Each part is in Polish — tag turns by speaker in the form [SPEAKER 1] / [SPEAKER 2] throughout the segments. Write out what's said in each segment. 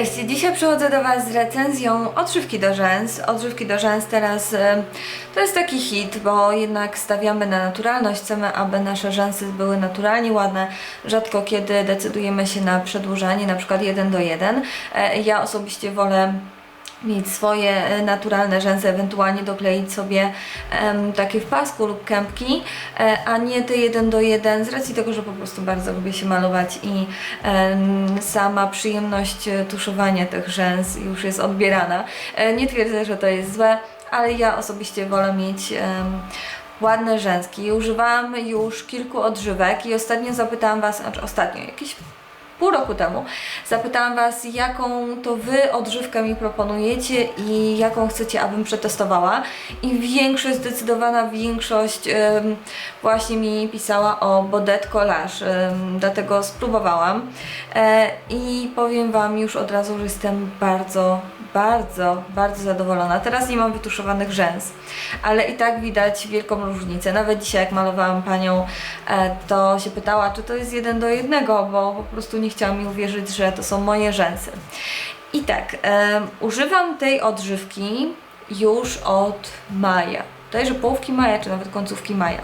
[SPEAKER 1] Cześć, dzisiaj przychodzę do Was z recenzją odżywki do rzęs. Odżywki do rzęs teraz e, to jest taki hit, bo jednak stawiamy na naturalność, chcemy, aby nasze rzęsy były naturalnie ładne. Rzadko kiedy decydujemy się na przedłużanie, na przykład 1 do 1. E, Ja osobiście wolę mieć swoje e, naturalne rzęsy, ewentualnie dokleić sobie takie w pasku lub kępki, e, a nie te jeden do jeden, z racji tego, że po prostu bardzo lubię się malować i sama przyjemność e, tuszowania tych rzęs już jest odbierana. Nie twierdzę, że to jest złe, ale ja osobiście wolę mieć ładne rzęski. Używałam już kilku odżywek i ostatnio zapytałam Was, znaczy ostatnio, jakieś pół roku temu zapytałam Was, jaką to Wy odżywkę mi proponujecie i jaką chcecie, abym przetestowała. I większość, zdecydowana większość właśnie mi pisała o Bodet Collage, dlatego spróbowałam. E, I powiem Wam już od razu, że jestem bardzo, bardzo, bardzo zadowolona. Teraz nie mam wytuszowanych rzęs, ale i tak widać wielką różnicę. Nawet dzisiaj, jak malowałam panią, e, to się pytała, czy to jest jeden do jednego, bo po prostu nie chciała mi uwierzyć, że to są moje rzęsy. I tak, używam tej odżywki już od maja. Bodajże połówki maja, czy nawet końcówki maja.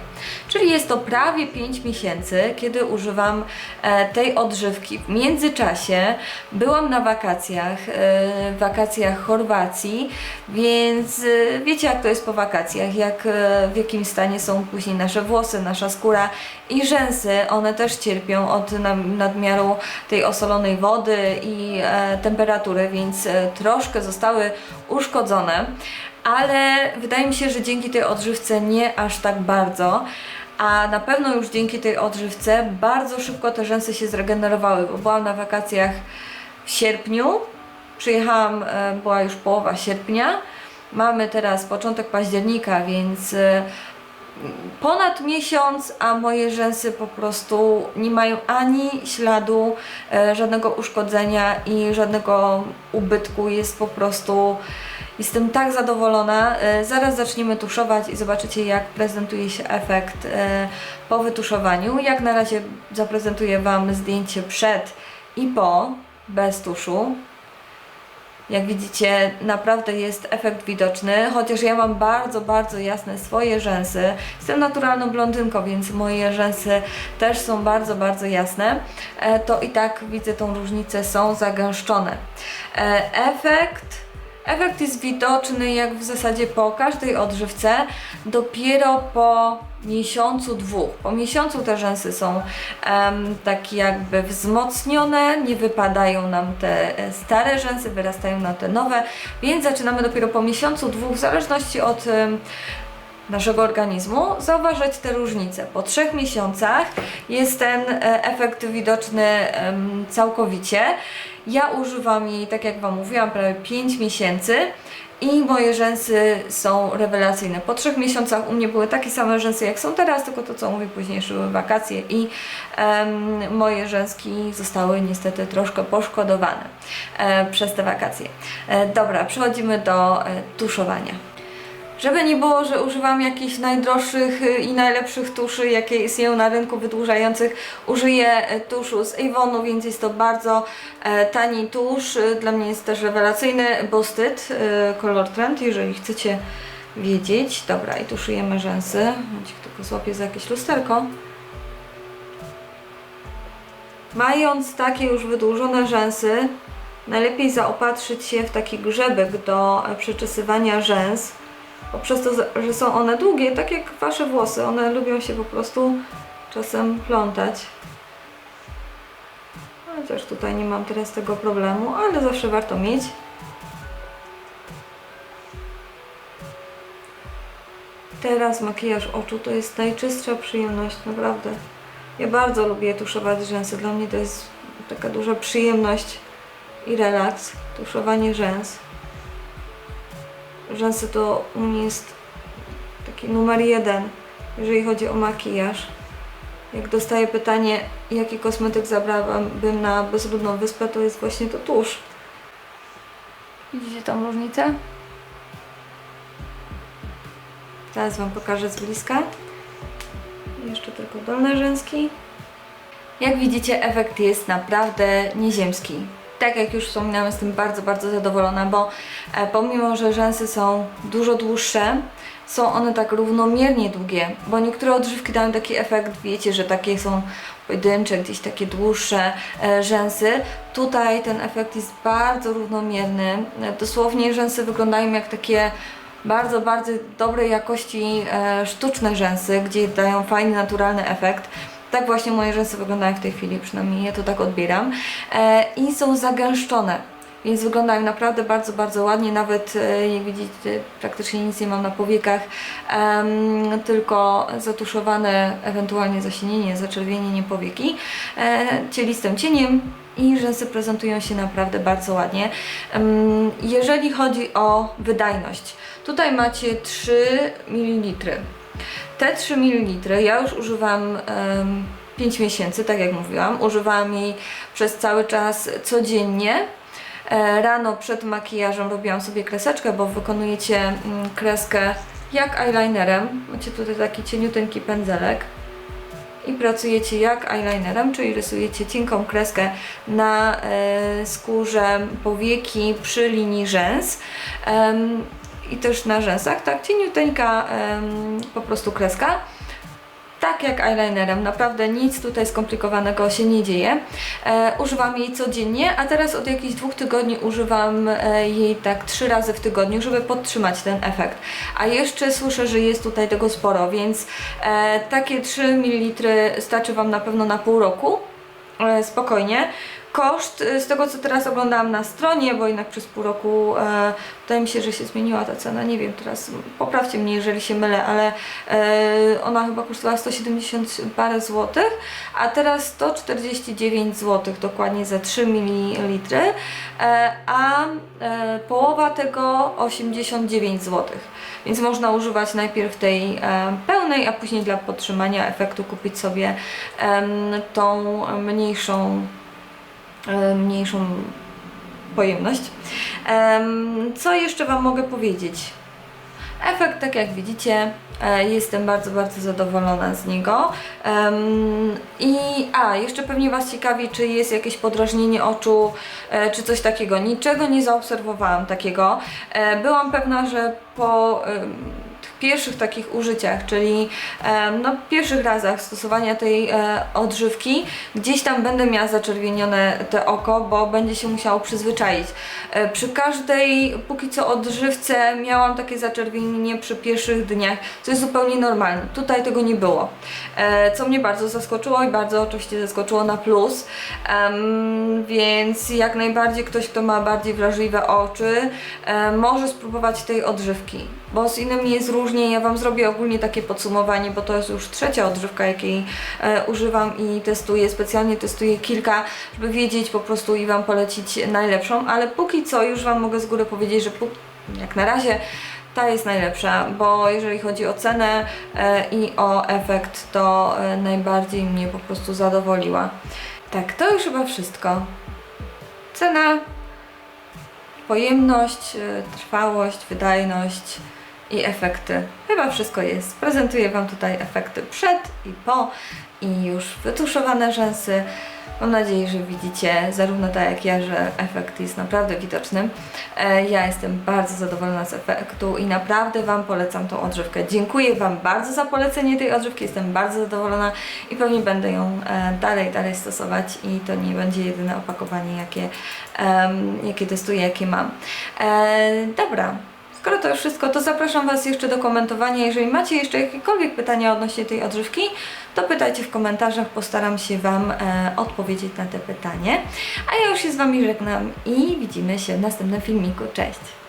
[SPEAKER 1] Czyli jest to prawie 5 miesięcy, kiedy używam e, tej odżywki. W międzyczasie byłam na wakacjach, e, w wakacjach Chorwacji, więc e, wiecie jak to jest po wakacjach, jak w jakim stanie są później nasze włosy, nasza skóra i rzęsy. One też cierpią od nadmiaru tej osolonej wody i temperatury, więc troszkę zostały uszkodzone ale wydaje mi się, że dzięki tej odżywce nie aż tak bardzo. A na pewno już dzięki tej odżywce bardzo szybko te rzęsy się zregenerowały, bo byłam na wakacjach w sierpniu, przyjechałam, e, była już połowa sierpnia, mamy teraz początek października, więc e, ponad miesiąc, a moje rzęsy po prostu nie mają ani śladu e, żadnego uszkodzenia i żadnego ubytku. Jest po prostu. Jestem tak zadowolona. E, Zaraz zaczniemy tuszować i zobaczycie, jak prezentuje się efekt e, po wytuszowaniu. Jak na razie zaprezentuję Wam zdjęcie przed i po, bez tuszu. Jak widzicie, naprawdę jest efekt widoczny, chociaż ja mam bardzo, bardzo jasne swoje rzęsy. Jestem naturalną blondynką, więc moje rzęsy też są bardzo, bardzo jasne. E, To i tak widzę tą różnicę, są zagęszczone. Efekt. Efekt jest widoczny jak w zasadzie po każdej odżywce, dopiero po miesiącu, dwóch. Po miesiącu te rzęsy są em, takie jakby wzmocnione, nie wypadają nam te e, stare rzęsy, wyrastają nam te nowe, więc zaczynamy dopiero po miesiącu, dwóch, w zależności od em, naszego organizmu zauważać te różnice. Po trzech miesiącach jest ten e, efekt widoczny em, całkowicie. Ja używam jej, tak jak Wam mówiłam, prawie 5 miesięcy i moje rzęsy są rewelacyjne. Po trzech miesiącach u mnie były takie same rzęsy jak są teraz, tylko to co mówię później szły wakacje i em, moje rzęski zostały niestety troszkę poszkodowane e, przez te wakacje. E, dobra, przechodzimy do e, tuszowania. Żeby nie było, że używam jakichś najdroższych y, i najlepszych tuszy, jakie istnieją na rynku wydłużających, użyję e, tuszu z Avonu, więc jest to bardzo e, tani tusz. Y, Dla mnie jest też rewelacyjny Boosted e, Color Trend, jeżeli chcecie wiedzieć. Dobra, i tuszujemy rzęsy. Momencik, tylko złapię za jakieś lusterko. Mając takie już wydłużone rzęsy, najlepiej zaopatrzyć się w taki grzebek do e, przeczesywania rzęs, przez to, że są one długie, tak jak wasze włosy, one lubią się po prostu czasem plątać. Chociaż tutaj nie mam teraz tego problemu, ale zawsze warto mieć. Teraz makijaż oczu to jest najczystsza przyjemność, naprawdę. Ja bardzo lubię tuszować rzęsy. Dla mnie to jest taka duża przyjemność i relaks. Tuszowanie rzęs. Rzęsy to u mnie jest taki numer jeden, jeżeli chodzi o makijaż. Jak dostaję pytanie, jaki kosmetyk zabrałabym na bezludną wyspę, to jest właśnie to tusz. Widzicie tą różnicę? Teraz Wam pokażę z bliska. Jeszcze tylko dolne rzęski. Jak widzicie, efekt jest naprawdę nieziemski. Tak jak już wspominałam, jestem bardzo, bardzo zadowolona, bo e, pomimo, że rzęsy są dużo dłuższe, są one tak równomiernie długie, bo niektóre odżywki dają taki efekt, wiecie, że takie są pojedyncze, gdzieś takie dłuższe e, rzęsy. Tutaj ten efekt jest bardzo równomierny. E, dosłownie rzęsy wyglądają jak takie bardzo, bardzo dobrej jakości sztuczne rzęsy, gdzie dają fajny, naturalny efekt. Tak właśnie moje rzęsy wyglądają w tej chwili, przynajmniej ja to tak odbieram. E, I są zagęszczone, więc wyglądają naprawdę bardzo, bardzo ładnie. Nawet e, jak widzicie, praktycznie nic nie mam na powiekach, tylko zatuszowane, ewentualnie zasienienie, zaczerwienienie powieki e, cielistym cieniem i rzęsy prezentują się naprawdę bardzo ładnie. Jeżeli chodzi o wydajność, tutaj macie 3 ml. Te 3 ml ja już używam em, 5 miesięcy, tak jak mówiłam. Używałam jej przez cały czas codziennie. E, Rano przed makijażem robiłam sobie kreseczkę, bo wykonujecie mm, kreskę jak eyelinerem. Macie tutaj taki cieniuteńki pędzelek i pracujecie jak eyelinerem, czyli rysujecie cienką kreskę na e, skórze powieki przy linii rzęs i też na rzęsach, tak cieniuteńka em, po prostu kreska. Tak jak eyelinerem, naprawdę nic tutaj skomplikowanego się nie dzieje. E, używam jej codziennie, a teraz od jakichś dwóch tygodni używam e, jej tak trzy razy w tygodniu, żeby podtrzymać ten efekt. A jeszcze słyszę, że jest tutaj tego sporo, więc e, takie 3 ml starczy Wam na pewno na pół roku. E, spokojnie. Koszt, e, z tego co teraz oglądałam na stronie, bo jednak przez pół roku e, wydaje mi się, że się zmieniła ta cena, nie wiem teraz, poprawcie mnie jeżeli się mylę, ale e, ona chyba kosztowała 170 parę złotych, a teraz 149 zł dokładnie za 3 ml, e, a e, połowa tego 89 zł. Więc można używać najpierw tej e, pełnej, a później dla podtrzymania efektu kupić sobie em, tą mniejszą e, mniejszą pojemność. Em, Co jeszcze Wam mogę powiedzieć? Efekt, tak jak widzicie, e, jestem bardzo, bardzo zadowolona z niego. I a, jeszcze pewnie Was ciekawi, czy jest jakieś podrażnienie oczu, e, czy coś takiego. Niczego nie zaobserwowałam takiego. E, Byłam pewna, że po pierwszych takich użyciach, czyli no, pierwszych razach stosowania tej e, odżywki, gdzieś tam będę miała zaczerwienione te oko, bo będzie się musiało przyzwyczaić. E, przy każdej, póki co odżywce miałam takie zaczerwienienie przy pierwszych dniach, co jest zupełnie normalne. Tutaj tego nie było. E, co mnie bardzo zaskoczyło i bardzo oczywiście zaskoczyło na plus. Więc jak najbardziej ktoś, kto ma bardziej wrażliwe oczy, może spróbować tej odżywki. Bo z innymi jest różnie. Ja Wam zrobię ogólnie takie podsumowanie, bo to jest już trzecia odżywka, jakiej e, używam i testuję. Specjalnie testuję kilka, żeby wiedzieć po prostu i Wam polecić najlepszą, ale póki co już Wam mogę z góry powiedzieć, że jak na razie ta jest najlepsza, bo jeżeli chodzi o cenę e, i o efekt, to e, najbardziej mnie po prostu zadowoliła. Tak, to już chyba wszystko. Cena, pojemność, e, trwałość, wydajność i efekty. Chyba wszystko jest. Prezentuję Wam tutaj efekty przed i po i już wytuszowane rzęsy. Mam nadzieję, że widzicie zarówno tak jak ja, że efekt jest naprawdę widoczny. E, Ja jestem bardzo zadowolona z efektu i naprawdę Wam polecam tą odżywkę. Dziękuję Wam bardzo za polecenie tej odżywki, jestem bardzo zadowolona i pewnie będę ją e, dalej, dalej stosować i to nie będzie jedyne opakowanie, jakie, jakie testuję, jakie mam. E, Dobra, Skoro to już wszystko, to zapraszam Was jeszcze do komentowania. Jeżeli macie jeszcze jakiekolwiek pytania odnośnie tej odżywki, to pytajcie w komentarzach, postaram się Wam e, odpowiedzieć na te pytanie. A ja już się z Wami żegnam i widzimy się w następnym filmiku. Cześć!